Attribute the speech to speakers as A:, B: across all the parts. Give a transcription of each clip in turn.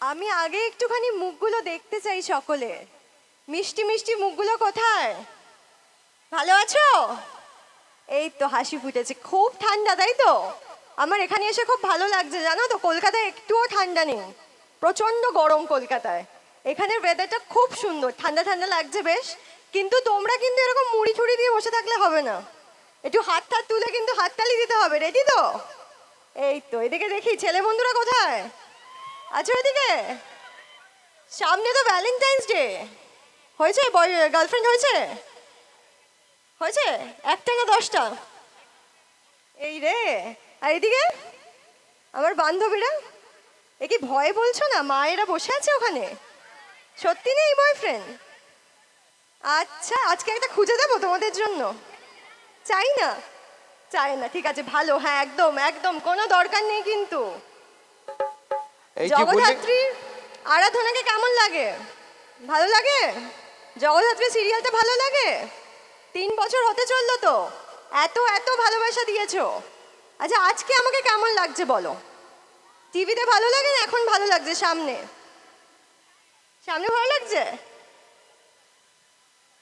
A: আমি আগে একটুখানি মুখগুলো দেখতে চাই সকলে। মিষ্টি মিষ্টি মুখগুলো কোথায়? ভালো আছো? এই তো হাসি ফুটেছে, খুব ঠান্ডা, তাই তো? আমার এখানে এসে খুব ভালো লাগছে, জানো তো? কলকাতায় একটুও ঠান্ডা নেই, প্রচণ্ড গরম কলকাতায়। এখানের ওয়েদারটা খুব সুন্দর, ঠান্ডা ঠান্ডা লাগছে বেশ, কিন্তু তোমরা কিন্তু এরকম মুড়ি ছুড়ি দিয়ে বসে থাকলে হবে না। একটু হাত টাত তুলে কিন্তু হাততালি দিতে হবে রেডি তো? এই তো, এদিকে দেখি, ছেলে বন্ধুরা কোথায়? আছো এদিকে। সামনে তো ভ্যালেন্টাইন্স ডে হয়েছে? বয় গার্লফ্রেন্ড হয়েছে? হয়েছে? একটা না দশটা এই রে। আর এদিকে? আমার বান্ধবীরা? এ কি ভয় বলছো না? মায়েরা বসে আছে ওখানে। সত্যি নেই বয়ফ্রেন্ড আচ্ছা আজকে একটা খুঁজে দেবো তোমাদের জন্য। চাই না? চাই না, ঠিক আছে, ভালো হ্যাঁ একদম একদম, কোনো দরকার নেই কিন্তু।
B: এই যে
A: জগদ্ধাত্রী আরাধনাকে কেমন লাগে? ভালো লাগে? জগদ্ধাত্রী সিরিয়ালটা ভালো লাগে? তিন বছর হতে চলল তো। এত এত ভালোবাসা দিয়েছ। আচ্ছা আজকে আমাকে কেমন লাগছে বলো? টিভিতে ভালো লাগে না এখন ভালো লাগছে? সামনে। সামনে ভালো লাগছে?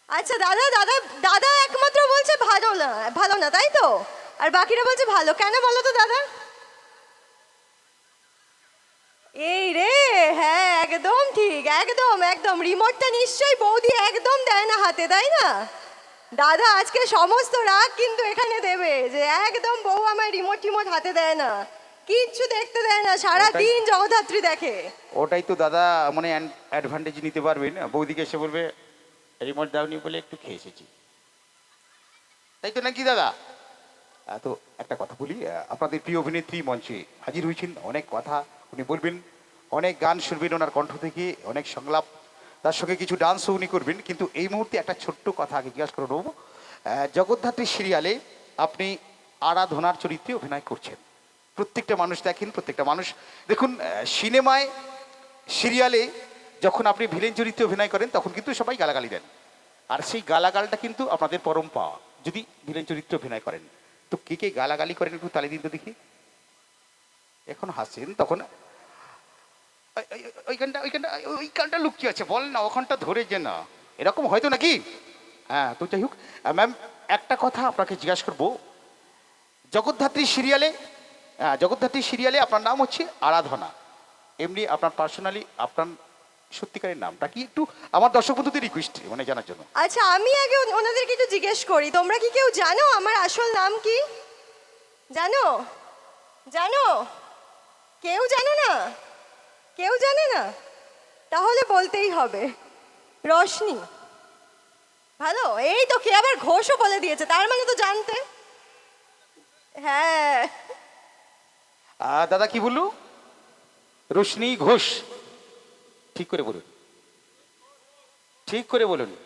A: আচ্ছা দাদা দাদা দাদা একমাত্র বলছে ভালো না ভালো না তাই তো? আর বাকিরা বলছে ভালো। কেন বলো তো দাদা? এই রে হ্যাঁ একদম ঠিক একদম একদম। রিমোটটা নিশ্চয়ই বৌদি একদম দেয় না হাতে তাই না? দাদা আজকে সমস্ত রাগ কিন্তু এখানে দেবে যে একদম বউ আমার রিমোট টিমোট হাতে দেয় না। কিচ্ছু দেখতে দেয় না সারা দিন জগদ্ধাত্রী দেখে।
B: ওটাই তো দাদা মানে অ্যাডভান্টেজ নিতে পারবেন। বৌদিকে এসে বলবে রিমোট দাওনি বলে একটু খেয়ে এসেছি। তাই তো নাকি দাদা? তো একটা কথা বলি আপনাদের প্রিয় অভিনেত্রী মঞ্চে হাজির হয়েছেন অনেক কথা। উনি বলবেন, অনেক গান শুনবেন ওনার কণ্ঠ থেকে, অনেক সংলাপ। তার সঙ্গে কিছু ডান্সও উনি করবেন, কিন্তু এই মুহূর্তে একটা ছোট্ট কথা আগে জিজ্ঞাসা করে নেব। জগদ্ধাত্রী সিরিয়ালে আপনি আরাধনার চরিত্রে অভিনয় করছেন। প্রত্যেকটা মানুষ দেখেন, প্রত্যেকটা মানুষ দেখুন সিনেমায়, সিরিয়ালে যখন আপনি ভিলেন চরিত্রে অভিনয় করেন, তখন কিন্তু সবাই গালাগালি দেন। আর সেই গালাগালটা কিন্তু আপনাদের পরম পাওয়া, যদি ভিলেন চরিত্রে অভিনয় করেন। তো কে কে গালাগালি করেন একটু তালি দিন তো দেখি। এখন হাসেন তখন, ওই- ওই- ওই- ওইখানটা ওইখানটা ওই- ওইখানটা লুকিয়ে আছে, বল না, ওখানটা ধরে যে না। এরকম হয়তো নাকি? হ্যাঁ তো যাই হোক ম্যাম একটা কথা আপনাকে জিজ্ঞাসা করব। জগদ্ধাত্রী সিরিয়ালে জগদ্ধাত্রী সিরিয়ালে আপনার নাম হচ্ছে আরাধনা। এমনি আপনার পার্সোনালি আপনার সত্যিকারের নামটা কি একটু আমার দর্শক বন্ধুদের রিকোয়েস্ট মানে জানার জন্য।
A: আচ্ছা আমি আগে ওনাদেরকে একটু জিজ্ঞেস করি, তোমরা কি কেউ জানো আমার আসল নাম কি? জানো? জানো? কেউ জানে না। কেউ জানে না। তাহলে বলতেই হবে। রশনি। ভালো, এই তো কে আবার ঘোষও বলে দিয়েছে, তার মানে তো জানতে। হ্যাঁ।
B: দাদা কি বলল? রোশনি, ঘোষ। ঠিক করে বলুন। ঠিক করে বলুন।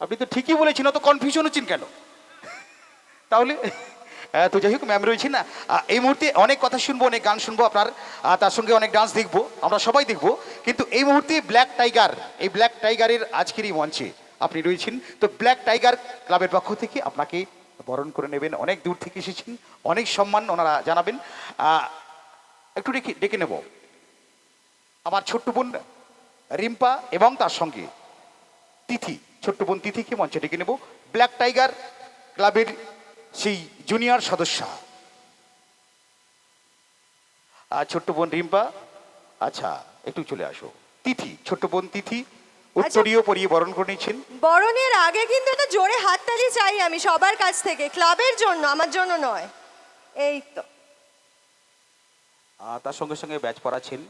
B: আপনি তো ঠিকই বলেছেন, অত কনফিউশন হচ্ছেন কেন? তাহলে তো যাই হোক ম্যাম রয়েছে না। এই মুহূর্তে অনেক কথা শুনব, অনেক গান শুনব, আপনার তার সঙ্গে অনেক ডান্স দেখব, আমরা সবাই দেখব। কিন্তু এই মুহূর্তে ব্ল্যাক টাইগার এই ব্ল্যাক টাইগারের আজকের এই মঞ্চে আপনি রয়েছেন। তো ব্ল্যাক টাইগার ক্লাবের পক্ষ থেকে আপনাকে বরণ করে নেবেন। অনেক দূর থেকে এসেছেন, অনেক সম্মান ওনারা জানাবেন। একটু ডেকে ডেকে নেব। আমার ছোট্ট বোন রিম্পা এবং তার সঙ্গে তিথি, ছোট্ট বোন তিথিকে মঞ্চে ডেকে নেব। ব্ল্যাক টাইগার ক্লাবের সেই জুনিয়র সদস্য। আর ছোট্ট বোন রিম্পা আচ্ছা একটু চলে আসো। তিথি ছোট্ট বোন তিথি উত্তরীয় পরিয়ে বরণ করে নিচ্ছেন।
A: বরণের আগে কিন্তু একটা জোরে হাততালি চাই আমি সবার কাছ থেকে ক্লাবের জন্য আমার জন্য নয়। এই তো।
B: তার সঙ্গে সঙ্গে ব্যাচ পড়াচ্ছেন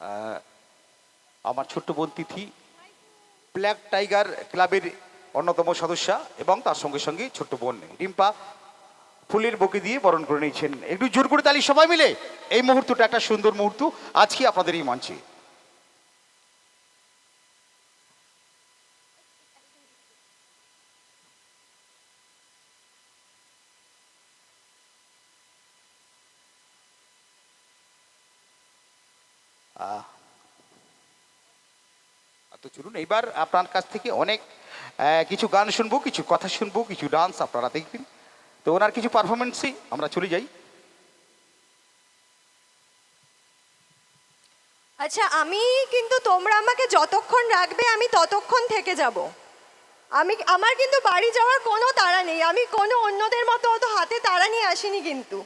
B: আহ, আমার ছোট্ট বোন তিথি ব্ল্যাক টাইগার ক্লাবের অন্যতম সদস্য এবং তার সঙ্গে সঙ্গে ছোট্ট বোন রিম্পা ফুলের বকে দিয়ে বরণ করে নিয়েছেন। একটু জোর করে তালি সবাই মিলে এই মুহূর্তটা একটা সুন্দর মুহূর্ত। আজকে আপনাদের এই মঞ্চে। আহ, তো চলুন, এইবার আপনার কাছ থেকে অনেক কিছু গান শুনব, কিছু কথা শুনব, কিছু ডান্স আপনারা দেখবেন। তো ওনার কিছু পারফরমেন্সই আমরা চলে যাই।
A: আচ্ছা আমি কিন্তু তোমরা আমাকে যতক্ষণ রাখবে, আমি ততক্ষণ থেকে যাব। আমি, আমার কিন্তু বাড়ি যাওয়ার কোনো তাড়া নেই। আমি কোনো অন্যদের মতো অত হাতে তাড়া নিয়ে আসিনি কিন্তু।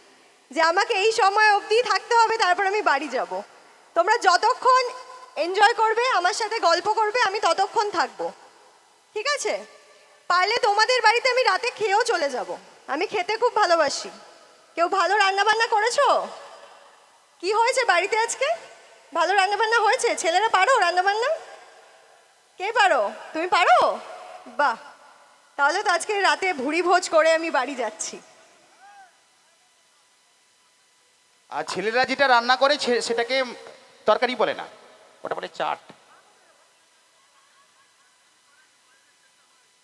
A: যে আমাকে এই সময় অবধি থাকতে হবে, তারপর আমি বাড়ি যাব। তোমরা যতক্ষণ এনজয় করবে, আমার সাথে গল্প করবে, আমি ততক্ষণ থাকব। ঠিক আছে? পারলে তোমাদের বাড়িতে আমি রাতে খেয়েও চলে যাব। আমি খেতে খুব ভালোবাসি। কেউ ভালো রান্না বান্না করেছ? কি হয়েছে বাড়িতে আজকে? ভালো রান্নাবান্না হয়েছে? ছেলেরা পারো রান্নাবান্না? কে পারো? তুমি পারো? বাহ! তাহলে তো আজকে রাতে ভুড়ি ভোজ করে আমি বাড়ি যাচ্ছি।
B: আর ছেলেরা যেটা রান্না করে সেটাকে তরকারি বলে না। ওটা বলে চাট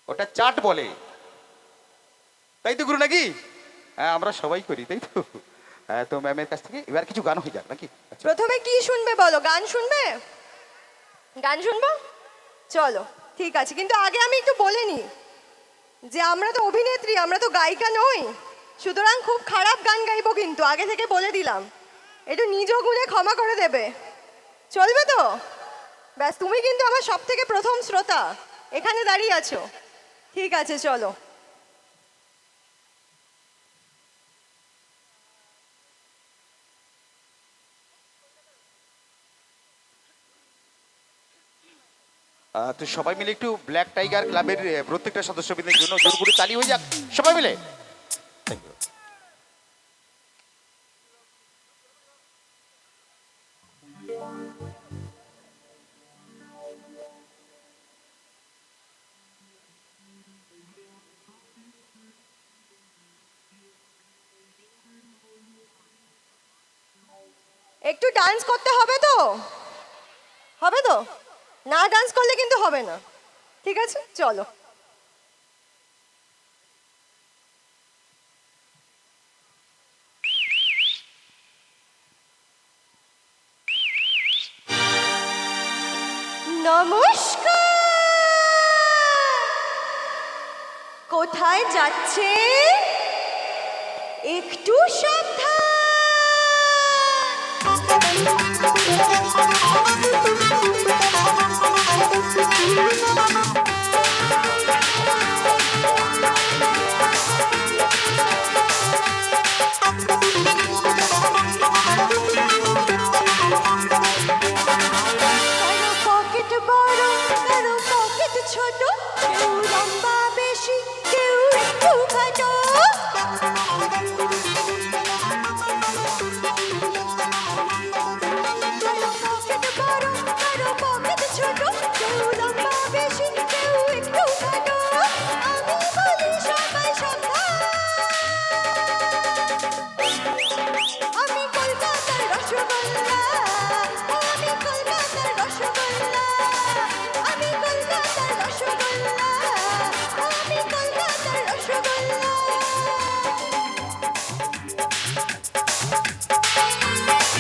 B: ওটা চাট বলে। তাই তো গুরু নাকি? হ্যাঁ আমরা সবাই করি, তাই তো। হ্যাঁ তো ম্যামের কাছ থেকে এবার কিছু গান হয়ে যাক নাকি? আচ্ছা।
A: প্রথমে কি শুনবে বলো? গান শুনবে? গান শুনব? চলো, ঠিক আছে। কিন্তু আগে আমি একটু বলে নিই যে আমরা তো অভিনেত্রী, আমরা তো গায়িকা নই। সুতরাং খুব খারাপ গান গাইবো কিন্তু, আগে থেকে বলে দিলাম। একটু নিজ গুণে ক্ষমা করে দেবে। চলবে তো? ব্যাস, তুমি কিন্তু আমার সব থেকে প্রথম শ্রোতা। এখানে দাঁড়িয়ে আছো। ঠিক আছে, চলো।
B: তো সবাই মিলে একটু ব্ল্যাক টাইগার ক্লাবের প্রত্যেকটা সদস্যবৃন্দের জন্য জোর করে তালি হয়ে যাক। সবাই মিলে।
A: একটু ডান্স করতে হবে তো? হবে তো? না ডান্স করলে কিন্তু হবে না। ঠিক আছে? চলো। নমস্কার! কোথায় যাচ্ছে? একটু সাবধান ছোট কেউ লম্বা বেশি কেউ একটু খাটো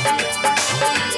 A: Thank you.